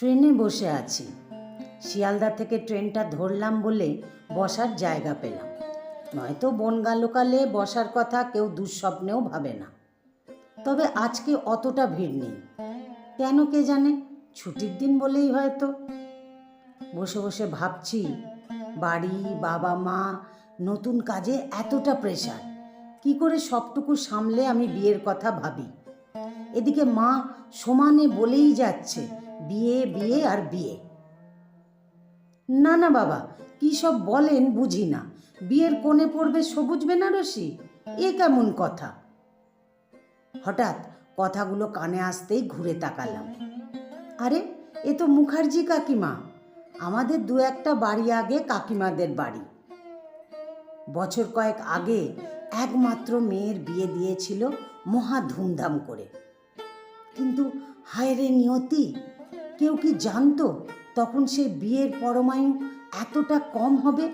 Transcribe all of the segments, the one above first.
ট্রেনে বসে আছি। শিয়ালদা থেকে ট্রেনটা ধরলাম বলে বসার জায়গা পেলাম। নয়তো বনগালোকালে বসার কথা কেউ দুঃস্বপ্নেও ভাবে না। তবে আজকে অতটা ভিড় নেই। কেন কে জানে? ছুটির দিন বলেই হয়তো। বসে বসে ভাবছি, বাড়ি, বাবা মা, নতুন কাজে এতটা প্রেশার কি করে সবটুকু সামলে আমি বিয়ের কথা ভাবি? এদিকে মা সমানে বলেই যাচ্ছে বিয়ে বিয়ে আর বিয়ে। না না, বাবা, কী সব বলেন বুঝি না। বিয়ের কোণে পড়বে সবুজ বেনারসি? এ কেমন কথা? হঠাৎ কথাগুলো কানে আসতেই ঘুরে তাকালাম। আরে, এ তো মুখার্জি কাকিমা। আমাদের দু একটা বাড়ি আগে কাকিমাদের বাড়ি। বছর কয়েক আগে একমাত্র মেয়ের বিয়ে দিয়েছিল মহা ধুমধাম করে। কিন্তু হায় রে নিয়তি কেউ কি জানতো তখন সে বিয়ের পরমায়ু এতটা কম হবে?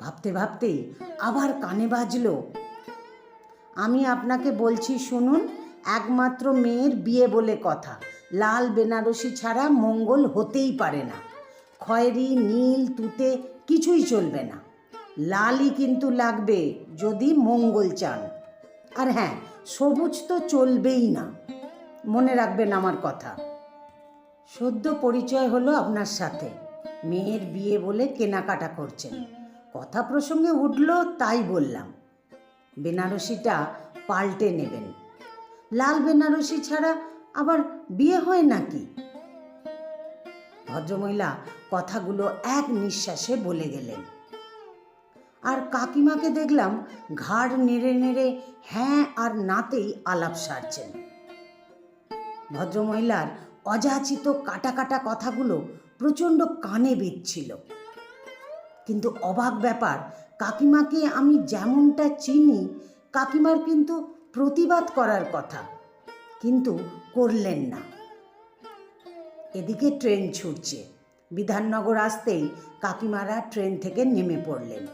ভাবতে ভাবতে আবার কানে বাজলো। আমি আপনাকে বলছি শুনুন, একমাত্র মেয়ের বিয়ে বলে কথা। লাল বেনারসি ছাড়া মঙ্গল হতেই পারে না। খয়েরি, নীল, তুতে কিছুই চলবে না। লালই কিন্তু লাগবে যদি মঙ্গল চান। আর হ্যাঁ সবুজ তো চলবেই না। মনে রাখবেন আমার কথা। সদ্য পরিচয় হলো আপনার সাথে। মেয়ের বিয়ে বলে কেনাকাটা করছেন। কথা প্রসঙ্গে উঠল, তাই বললাম। বেনারসিটা পাল্টে নেবেন। লাল বেনারসি ছাড়া আবার বিয়ে হয় নাকি? ভদ্রমহিলা কথাগুলো এক নিঃশ্বাসে বলে গেলেন। আর কাকিমাকে দেখলাম ঘাড় নেড়ে নেড়ে হ্যাঁ আর নাতেই আলাপ সারছেন। ভদ্রমহিলার অযাচিত কাটা কাটা কথাগুলো প্রচণ্ড কানে বিচ্ছিল কিন্তু অবাক ব্যাপার, কাকিমাকে আমি যেমনটা চিনি, কাকিমার কিন্তু প্রতিবাদ করার কথা, কিন্তু করলেন না। এদিকে ট্রেন ছুটছে। বিধাননগর আসতেই কাকিমারা ট্রেন থেকে নেমে পড়লেন।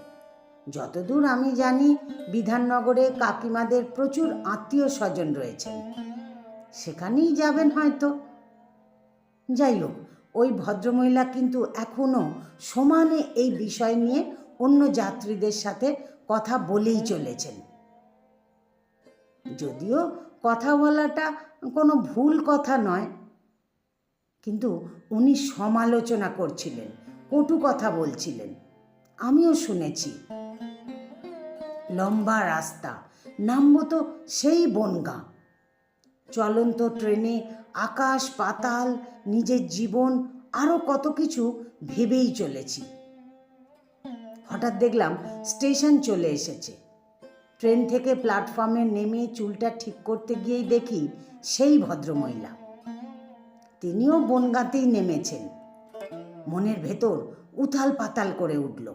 যতদূর আমি জানি, বিধাননগরে কাকিমাদের প্রচুর আত্মীয় স্বজন রয়েছেন। সেখানেই যাবেন হয়তো। যাই হোক ওই ভদ্রমহিলা কিন্তু এখনও সমানে এই বিষয় নিয়ে অন্য যাত্রীদের সাথে কথা বলেই চলেছেন। যদিও কথা বলাটা কোনো ভুল কথা নয়, কিন্তু উনি সমালোচনা করছিলেন, কটু কথা বলছিলেন। আমিও শুনেছি। লম্বা রাস্তা নামবো তো সেই বনগাঁ চলন্ত ট্রেনে আকাশ, পাতাল, নিজের জীবন আরও কত কিছু ভেবেই চলেছি। হঠাৎ দেখলাম স্টেশন চলে এসেছে। ট্রেন থেকে প্ল্যাটফর্মে নেমে চুলটা ঠিক করতে গিয়েই দেখি সেই ভদ্রমহিলা। তিনিও বনগাঁতেই নেমেছেন। মনের ভেতর উথাল পাতাল করে উঠল।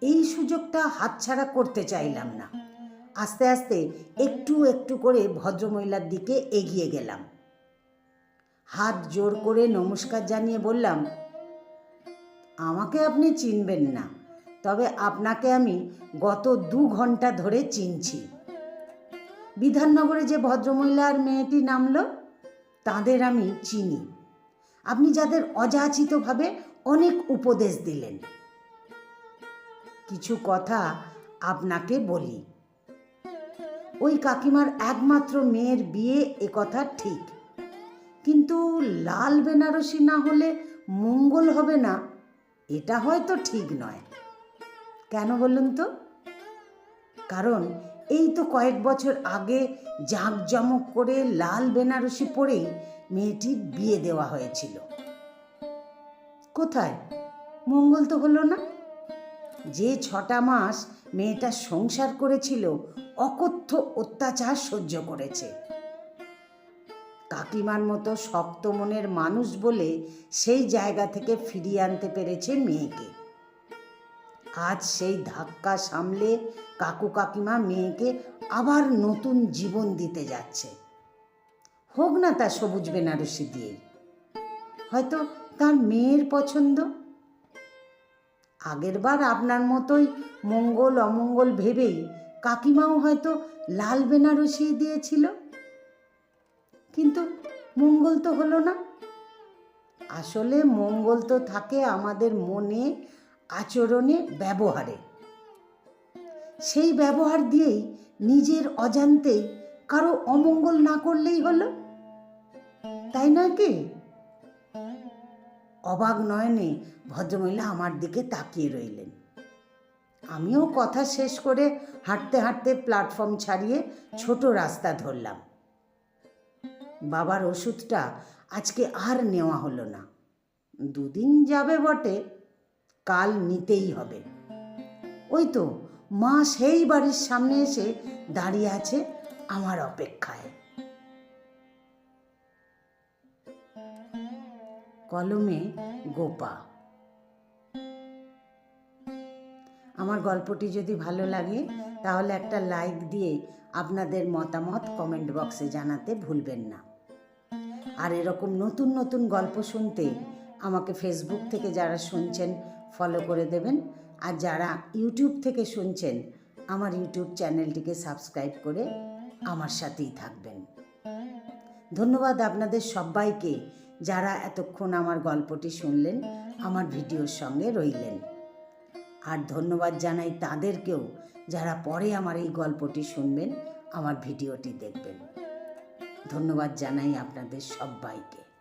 এই সুযোগটা হাতছাড়া করতে চাইলাম না। আস্তে আস্তে একটু একটু করে ভদ্রমহিলার দিকে এগিয়ে গেলাম। হাত জোর করে নমস্কার জানিয়ে বললাম, আমাকে আপনি চিনবেন না, তবে আপনাকে আমি গত দু ঘণ্টা ধরে চিনছি। বিধাননগরে যে ভদ্রমহিলা আর মেয়েটি নামলো, তাদের আমি চিনি। আপনি যাদের অযাচিতভাবে অনেক উপদেশ দিলেন। কিছু কথা আপনাকে বলি। ওই কাকিমার একমাত্র মেয়ের বিয়ে এ কথা ঠিক। কিন্তু লাল বেনারসি না হলে মঙ্গল হবে না, এটা হয়তো ঠিক নয়। কেন বলুন তো? কারণ এই তো কয়েক বছর আগে জাঁকজমক করে লাল বেনারসি পরেই মেয়েটির বিয়ে দেওয়া হয়েছিল। কোথায়? মঙ্গল তো হলো না। যে ছটা মাস মেয়েটা সংসার করেছিল, অকথ্য অত্যাচার সহ্য করেছে। কাকিমার মতো শক্ত মনের মানুষ বলে সেই জায়গা থেকে ফিরিয়ে আনতে পেরেছে মেয়েকে। আজ সেই ধাক্কা সামলে কাকু কাকিমা মেয়েকে আবার নতুন জীবন দিতে যাচ্ছে। হোক না তা সবুজ বেনারসি দিয়েই। হয়তো তার মেয়ের পছন্দ? আগেরবার আপনার মতোই মঙ্গল অমঙ্গল ভেবেই কাকিমাও হয়তো লাল বেনারসি দিয়েছিল। কিন্তু মঙ্গল তো হলো না। আসলে মঙ্গল তো থাকে আমাদের মনে, আচরণে, ব্যবহারে। সেই ব্যবহার দিয়েই নিজের অজান্তেই কারও অমঙ্গল না করলেই হলো। তাই নয় কি? অবাক নয়নে ভদ্রমহিলা আমার দিকে তাকিয়ে রইলেন। আমিও কথা শেষ করে হাঁটতে হাঁটতে প্ল্যাটফর্ম ছাড়িয়ে ছোট রাস্তা ধরলাম। বাবার ওষুধটা আজকে আর নেওয়া হলো না। দুদিন যাবে বটে, কাল নিতেই হবে। ওই তো মা সেই বাড়ির সামনে এসে দাঁড়িয়ে আছে আমার অপেক্ষায়। কলমে গোপা। আমার গল্পটি যদি ভালো লাগে, তাহলে একটা লাইক দিয়ে আপনাদের মতামত কমেন্ট বক্সে জানাতে ভুলবেন না। আর এরকম নতুন নতুন গল্প শুনতে আমাকে ফেসবুক থেকে যারা শুনছেন ফলো করে দেবেন। আর যারা ইউটিউব থেকে শুনছেন, আমার ইউটিউব চ্যানেলটিকে সাবস্ক্রাইব করে আমার সাথেই থাকবেন। ধন্যবাদ আপনাদের সবাইকে। যারা এতক্ষণ আমার গল্পটি শুনলেন, আমার ভিডিওর সঙ্গে রইলেন। আর ধন্যবাদ জানাই তাদেরকেও যারা পরে আমার এই গল্পটি শুনবেন, আমার ভিডিওটি দেখবেন। ধন্যবাদ জানাই আপনাদের সবাইকে।